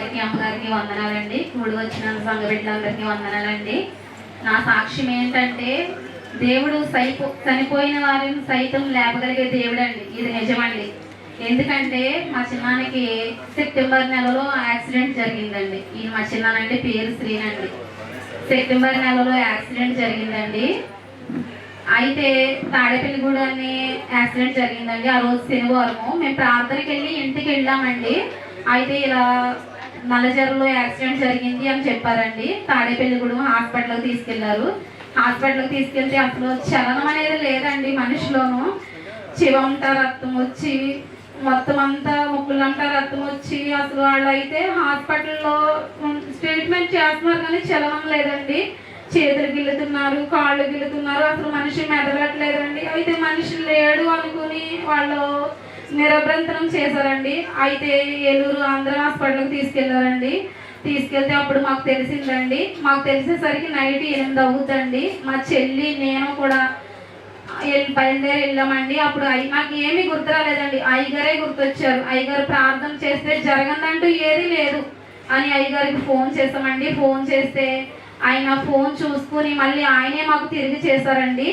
గారికి అమ్మగారికి వందనాలండి. కూడి వచ్చిన సంఘ బిడ్డలందరికీ వందనాలండి. నా సాక్ష్యం ఏంటంటే దేవుడు సైపో చనిపోయిన వారిని సైతం లేపగలిగే దేవుడు అండి ఇది నిజమండి. ఎందుకంటే మా చిన్నానికి సెప్టెంబర్ నెలలో యాక్సిడెంట్ జరిగిందండి. ఈయన మా చిన్నానంటే పేరు శ్రీనండి. సెప్టెంబర్ నెలలో యాక్సిడెంట్ జరిగిందండి. అయితే తాడేపల్లిగూడ అనే యాక్సిడెంట్ జరిగిందండి. ఆ రోజు శనివారము. మేము ప్రార్థనకి వెళ్ళి ఇంటికి వెళ్ళామండి. అయితే ఇలా నల్లజర్రలో యాక్సిడెంట్ జరిగింది అని చెప్పారండి. తాడేపల్లిగూడెం హాస్పిటల్కి తీసుకెళ్ళారు. హాస్పిటల్కి తీసుకెళ్తే అసలు చలనం అనేది లేదండి మనిషిలోను. చివంతా రక్తం వచ్చి మొత్తం అంతా ముక్కులంతా రక్తం వచ్చి అసలు వాళ్ళు అయితే హాస్పిటల్లో ట్రీట్మెంట్ చేస్తున్నారు కానీ చలనం లేదండి. చేతులు గిల్లుతున్నారు కాళ్ళు గిల్లుతున్నారు అసలు మనిషి మెదలట్లేదండి. అయితే మనిషి లేడు అనుకుని వాళ్ళు నిరభ్రంతరం చేశారండి. అయితే ఏలూరు ఆంధ్ర హాస్పిటల్కి తీసుకెళ్ళారండి. తీసుకెళ్తే అప్పుడు మాకు తెలిసిందండి. మాకు తెలిసేసరికి నైట్ ఎనిమిది అవుతుందండి. మా చెల్లి నేను కూడా వెళ్ళి బయలుదేరి వెళ్ళామండి. అప్పుడు అయ్యి నాకు ఏమీ గుర్తు రాలేదండి అయ్యగారే గుర్తొచ్చారు. అయ్యగారు ప్రార్థన చేస్తే జరగదంటూ ఏది లేదు అని అయ్యగారికి ఫోన్ చేసామండి ఫోన్ చేస్తే ఆయన ఫోన్ చూసుకుని మళ్ళీ ఆయనే మాకు తిరిగి చేశారండి.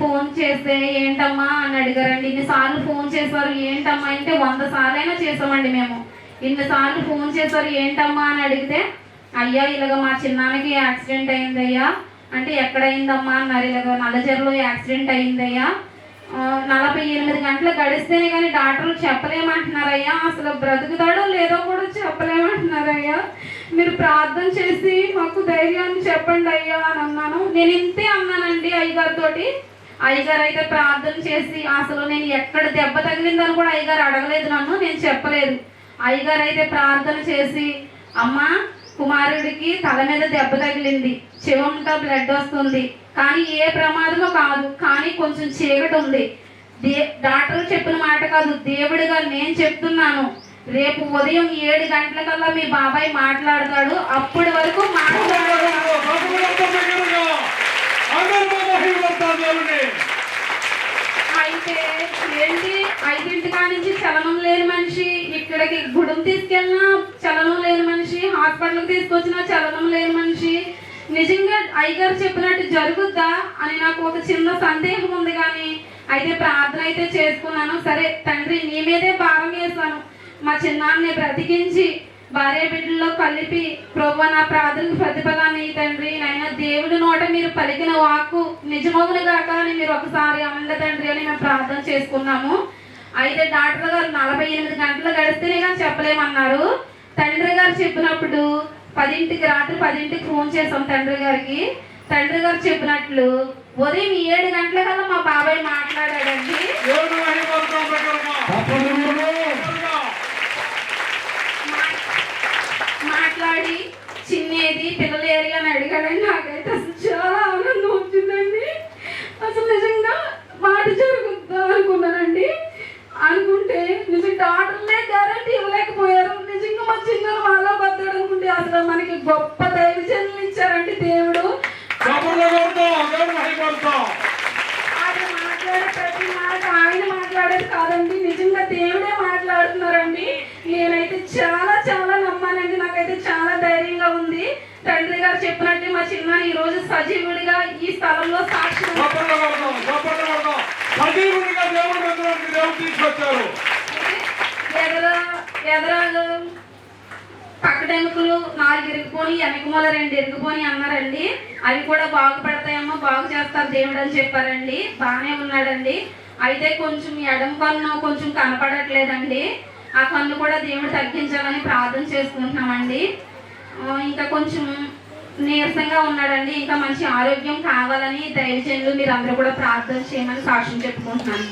ఫోన్ చేస్తే ఏంటమ్మా? అని అడిగారండి. ఇన్నిసార్లు ఫోన్ చేశారు? ఏంటమ్మా? అంటే వంద సార్లైనా అయినా చేసామండి మేము. ఇన్నిసార్లు ఫోన్ చేశారు? ఏంటమ్మా? అని అడిగితే అయ్యా ఇలాగ మా చిన్నానికి యాక్సిడెంట్ అయిందయ్యా. అంటే ఎక్కడైందమ్మా అన్నారు. ఇలాగ నల్లజర్లో యాక్సిడెంట్ అయిందయ్యా. నలభై ఎనిమిది గంటలు గడిస్తేనే కానీ డాక్టర్లు చెప్పలేమంటున్నారయ్యా. అసలు బ్రతుకుతాడో లేదో కూడా చెప్పలేమంటున్నారయ్యా. మీరు ప్రార్థన చేసి మాకు ధైర్యాన్ని చెప్పండి అయ్యా అని అన్నాను. నేను ఇంతే అన్నానండి అయ్యగారితోటి. అయ్యగారు అయితే ప్రార్థన చేసి అసలు నేను ఎక్కడ దెబ్బ తగిలిందని కూడా అయ్యగారు అడగలేదు నన్ను నేను చెప్పలేదు అయ్యగారు అయితే ప్రార్థన చేసి అమ్మా కుమారుడికి తల మీద దెబ్బ తగిలింది చివంతా బ్లడ్ వస్తుంది కానీ ఏ ప్రమాదమో కాదు కానీ కొంచెం చీకటి ఉంది దే డాక్టర్ చెప్పిన మాట కాదు దేవుడిగా నేను చెప్తున్నాను రేపు ఉదయం ఏడు గంటలకల్లా మీ బాబాయ్ మాట్లాడతాడు అప్పటి వరకు మాట్లాడాడు అయితే ఏంటి ఐదింటి కాడి నుంచి చలనం లేని మనిషి ఇక్కడికి గుడం తీసుకెళ్ళినా చలనం లేని మనిషి హాస్పిటల్కి తీసుకొచ్చినా చలనం లేని మనిషి. నిజంగా అయ్యగారు చెప్పినట్టు జరుగుద్దా అని నాకు ఒక చిన్న సందేహం ఉంది కానీ అయితే ప్రార్థన అయితే చేసుకున్నాను. సరే తండ్రి నీ మీదే భారం వేసాను మా చిన్నాన్ని బ్రతికించి భార్య బిడ్డల్లో కలిపి ప్రభు నా ప్రార్థనకు ప్రతిఫలాన్ని తండ్రి. నైనా దేవుడి నోట మీరు పలికిన వాక్కు నిజమవును కాక అని మీరు ఒకసారి అనంద తండ్రి అని మేము ప్రార్థన చేసుకున్నాము. అయితే డాక్టర్ గారు నలభై ఎనిమిది గంటలు గడిస్తేనే కానీ చెప్పలేమన్నారు. తండ్రి గారు చెప్పినప్పుడు పదింటికి రాత్రి పదింటికి ఫోన్ చేసాం తండ్రి గారికి. తండ్రి గారు చెప్పినట్లు ఉదయం ఏడు గంటలకల్లా మా బాబాయ్ మాట్లాడాడండి. మాట్లాడి చిన్నేది పిల్లల ఏరియా అని అడిగాడని నాకైతే అసలు చాలా ఆనందం వచ్చిందండి అసలు నిజంగా మాట జరుగుద్దా అనుకున్నానండి అనుకుంటే నిజం డాక్టర్లే గ్యారంటీ ఇవ్వలేకపోయారు నిజంగా మా చిన్న మాలో బతాడు అసలు మనకి గొప్ప దైవజనులు ఇచ్చారండి దేవుడు. ఆయన మాట్లాడే ప్రతి మాట ఆయన మాట్లాడేది కాదండి. నిజంగా దేవుడే మాట్లాడుతున్నారండి. నేనైతే చాలా చాలా నమ్మానండి. నాకైతే చాలా ధైర్యంగా ఉంది. తండ్రి గారు చెప్పినట్టు మా చిన్న ఈ రోజు సజీవుడిగా ఈ స్థలంలో సాక్షి తీసుకొచ్చారు. ఎదర ఎదర? పక్కడెముకలు నాలుగు ఇరిగిపోయి వెనకమూల రెండు ఇరిగిపోయి అన్నారండి. అవి కూడా బాగుపడతాయమ్మా బాగు చేస్తారు దేవుడు అని చెప్పారండి. బాగానే ఉన్నాడండి. అయితే కొంచెం ఎడమ కన్ను కొంచెం కనపడట్లేదండి. ఆ కన్ను కూడా దేవుడు తగ్గించాలని ప్రార్థన చేసుకుంటున్నామండి ఇంకా కొంచెం నీరసంగా ఉన్నాడండి. ఇంకా మంచి ఆరోగ్యం కావాలని దయచేయండి. మీరు అందరూ కూడా ప్రార్థన చేయమని సాక్ష్యం చెప్పుకుంటున్నాను.